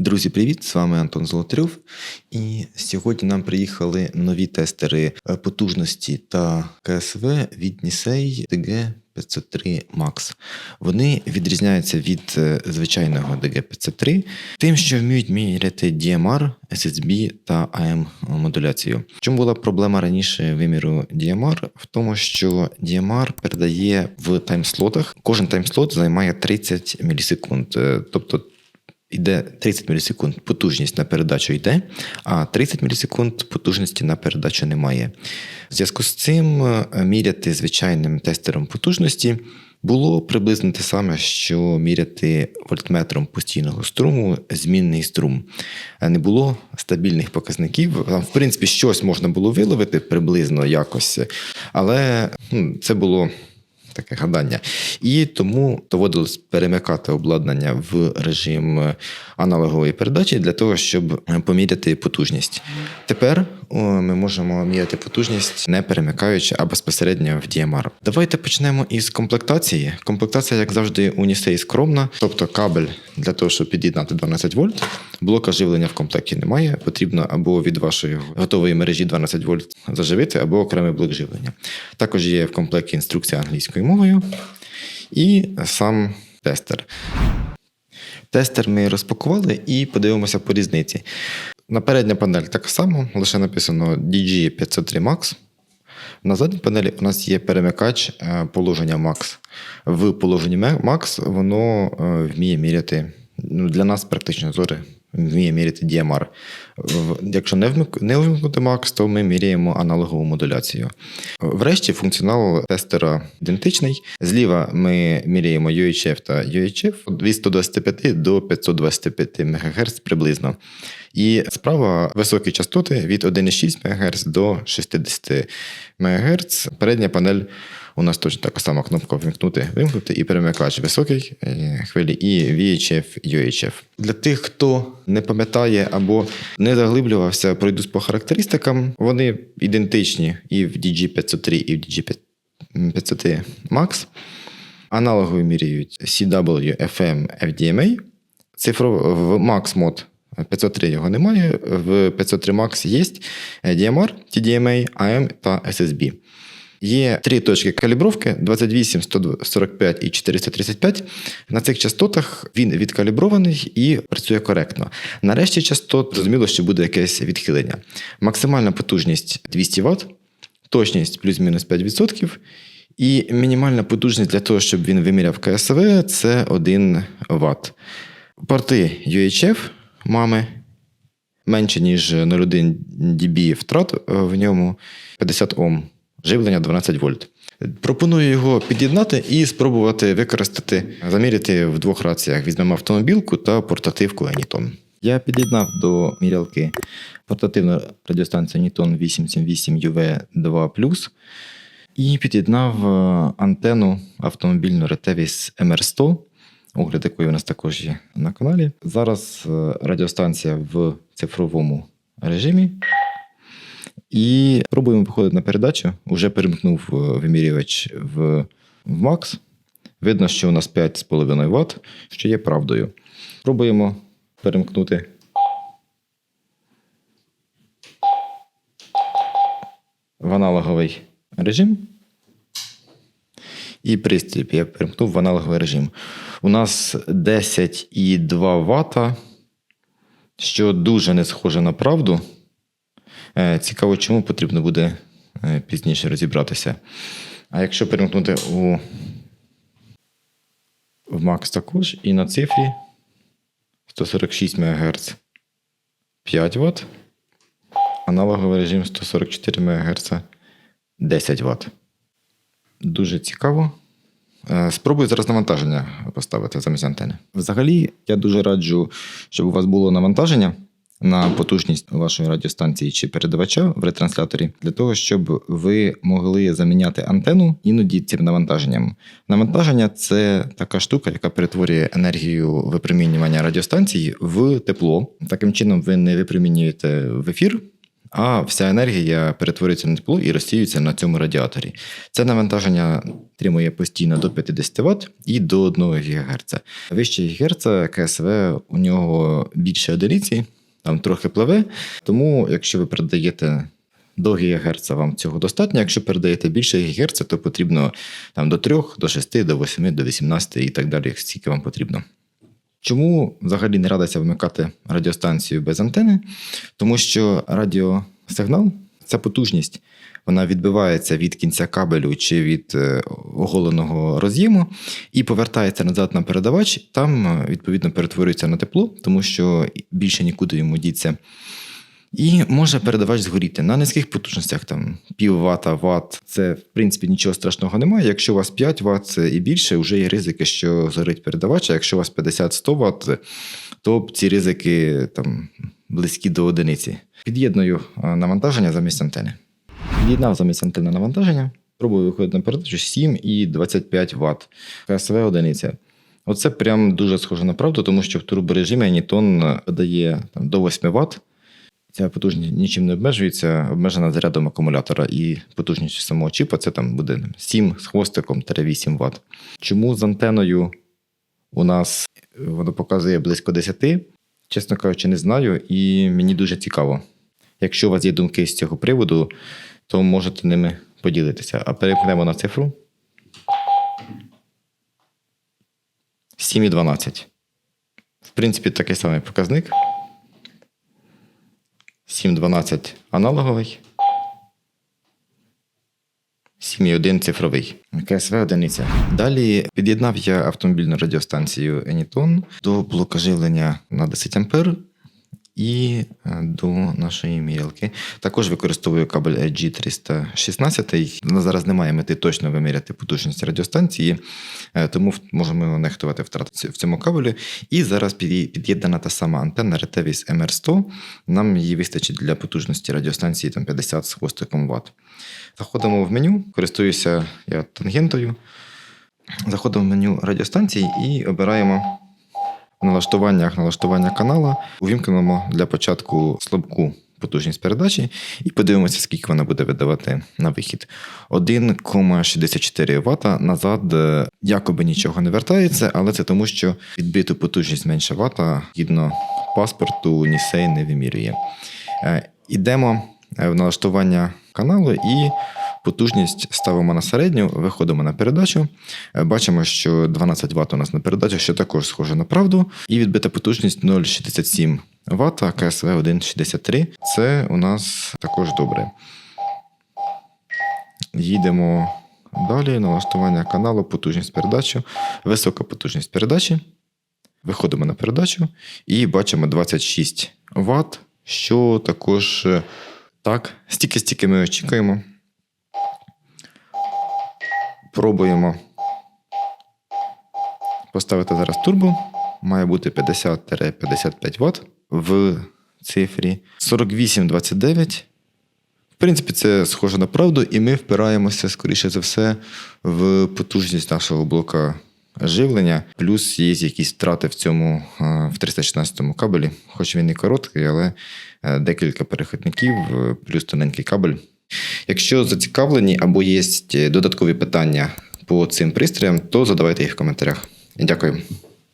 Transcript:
Друзі, привіт! З вами Антон Золотарьов. І сьогодні нам приїхали нові тестери е, потужності та КСВ від Nisei DG 503 Max. Вони відрізняються від е, звичайного DG 503 тим, що вміють міряти DMR, SSB та AM модуляцію. Чому була проблема раніше виміру DMR? В тому, що DMR передає в таймслотах. Кожен таймслот займає 30 мілісекунд. Е, Тобто Іде 30 мілісекунд потужність на передачу йде, а 30 мілісекунд потужності на передачу немає. В зв'язку з цим е, міряти звичайним тестером потужності було приблизно те саме, що міряти вольтметром постійного струму змінний струм. Е, Не було стабільних показників. Там, в принципі, щось можна було виловити приблизно якось, але це було таке гадання. І тому доводилось перемикати обладнання в режим аналогової передачі для того, щоб поміряти потужність. Тепер ми можемо міряти потужність, не перемикаючи, а безпосередньо в DMR. Давайте почнемо із комплектації. Комплектація, як завжди, у Nisei скромна, тобто кабель для того, щоб під'єднати 12 вольт. Блока живлення в комплекті немає. Потрібно або від вашої готової мережі 12 вольт заживити, або окремий блок живлення. Також є в комплекті інструкція англійською мовою і сам тестер. Тестер ми розпакували і подивимося по різниці. На передня панель так само, лише написано DG503 Max. На задній панелі у нас є перемикач е, положення Max. В положенні Max воно е, вміє міряти ну, для нас практично зори. Вміє міряти DMR. Якщо не вимкнути Max, то ми міряємо аналогову модуляцію. Врешті функціонал тестера ідентичний. Зліва ми міряємо UHF та UHF від 125 до 525 МГц приблизно. І справа високі частоти від 1,6 МГц до 60 МГц. Передня панель у нас точно така сама кнопка вимкнути, вимкнути і перемикач високий е, хвилі і VHF, UHF. Для тих, хто не пам'ятає або не заглиблювався, пройдусь по характеристикам. Вони ідентичні і в DG503, і в DG503 Max. Аналогові міряють CW, FM, FDMA. Цифро в Max Mod 503 його немає. В 503 Max є DMR, TDMA, AM та SSB. Є три точки калібровки: 28, 145 і 435. На цих частотах він відкалібрований і працює коректно. Нарешті частот зрозуміло, що буде якесь відхилення. Максимальна потужність 200 Вт, точність плюс-мінус 5%. І мінімальна потужність для того, щоб він виміряв КСВ, це 1 Вт. Порти UHF мами менше, ніж 0,1 dB втрат в ньому 50 Ом. Живлення 12 вольт. Пропоную його під'єднати і спробувати використати, заміряти в двох раціях. Візьмемо автомобілку та портативку Anyton. Я під'єднав до мірялки портативну радіостанцію Anyton 878 UV2 і під'єднав е, антенну автомобільну Retevis MR100, огляд якої у нас також є на каналі. Зараз е, радіостанція в цифровому режимі. І пробуємо виходити на передачу. Уже перемкнув е, вимірювач в, в Max. Видно, що у нас 5,5 Вт, що є правдою. Пробуємо перемкнути. В аналоговий режим. І пристрій я перемкнув в аналоговий режим. У нас 10,2 Вт, що дуже не схоже на правду. Е, Цікаво, чому потрібно буде е, пізніше розібратися. А якщо перемкнути у в Max також і на цифрі 146 МГц 5 Вт, аналоговий режим 144 МГц 10 Вт. Дуже цікаво. Е, Спробую зараз навантаження поставити замість антени. Взагалі, я дуже раджу, щоб у вас було навантаження на потужність вашої радіостанції чи передавача в ретрансляторі, для того, щоб ви могли заміняти антенну іноді цим навантаженням. Навантаження це така штука, яка перетворює енергію випромінювання радіостанції в тепло. Таким чином, ви не випромінюєте в ефір а вся енергія перетворюється на тепло і розсіюється на цьому радіаторі. Це навантаження тримує постійно до 50 Вт і до 1 ГГц. Вище ГГц КСВ у нього більше одиниці, там трохи пливе. Тому, якщо ви передаєте до ГГц, вам цього достатньо. Якщо передаєте більше ГГц, то потрібно там, до 3, до 6, до 8, до 18 і так далі, скільки вам потрібно. Чому взагалі не радиться вмикати радіостанцію без антени? Тому що радіосигнал це потужність. Вона відбивається від кінця кабелю чи від е, оголеного роз'єму і повертається назад на передавач. Там, е, відповідно, перетворюється на тепло, тому що більше нікуди йому діться. І може передавач згоріти на низьких потужностях, там пів вата, ват. Це в принципі нічого страшного немає. Якщо у вас 5 Вт і більше, вже є ризики, що згорить передавач. А якщо у вас 50-100 Вт, то ці ризики там близькі до одиниці. Під'єдную е, навантаження замість антени. Під'єднав замість антени навантаження. Пробую виходити на передачу 7 і 25 Вт. КСВ одиниця. Оце прям дуже схоже на правду, тому що в турборежимі Анітон дає там, до 8 Вт. Ця потужність нічим не обмежується, обмежена зарядом акумулятора і потужністю самого чіпа це там буде 7 з хвостиком 8 Вт. Чому з антеною у нас воно показує близько 10? Чесно кажучи, не знаю, і мені дуже цікаво. Якщо у вас є думки з цього приводу, то можете ними поділитися. А перейдемо на цифру. 7,12. В принципі, такий самий показник. 7,12 аналоговий. 7,1 цифровий. КСВ одиниця. Далі під'єднав я автомобільну радіостанцію Anyton до блока живлення на 10 А і е, до нашої мірялки. Також використовую кабель IG316. На зараз немає мети точно виміряти потужність радіостанції, е, тому можемо нехтувати втрати в цьому кабелі. І зараз під'єднана та сама антенна Retevis MR100. Нам її вистачить для потужності радіостанції там 50 з хвостиком Вт. Заходимо в меню, користуюся я тангентою. Заходимо в меню радіостанції і обираємо налаштуваннях налаштування канала. Увімкнемо для початку слабку потужність передачі і подивимося, скільки вона буде видавати на вихід. 1,64 Вт назад е, якоби нічого не вертається, але це тому, що відбиту потужність менше Вт, згідно паспорту, Нісей не вимірює. Е, Ідемо е, в налаштування каналу і потужність ставимо на середню, виходимо на передачу. Е, Бачимо, що 12 Вт у нас на передачу, що також схоже на правду. І відбита потужність 0,67 Вт, КСВ 1,63. Це у нас також добре. Їдемо далі. Налаштування каналу, потужність передачі, висока потужність передачі. Виходимо на передачу і бачимо 26 Вт, що також е, так, стільки-стільки ми очікуємо. Пробуємо поставити зараз турбо. Має бути 50-55 Вт в цифрі 48-29. В принципі, це схоже на правду, і ми впираємося, скоріше за все, в потужність нашого блока живлення. Плюс є якісь втрати в цьому е, в 316 кабелі, хоч він і короткий, але е, декілька перехідників, е, плюс тоненький кабель. Якщо зацікавлені або є додаткові питання по цим пристроям, то задавайте їх в коментарях. Дякую.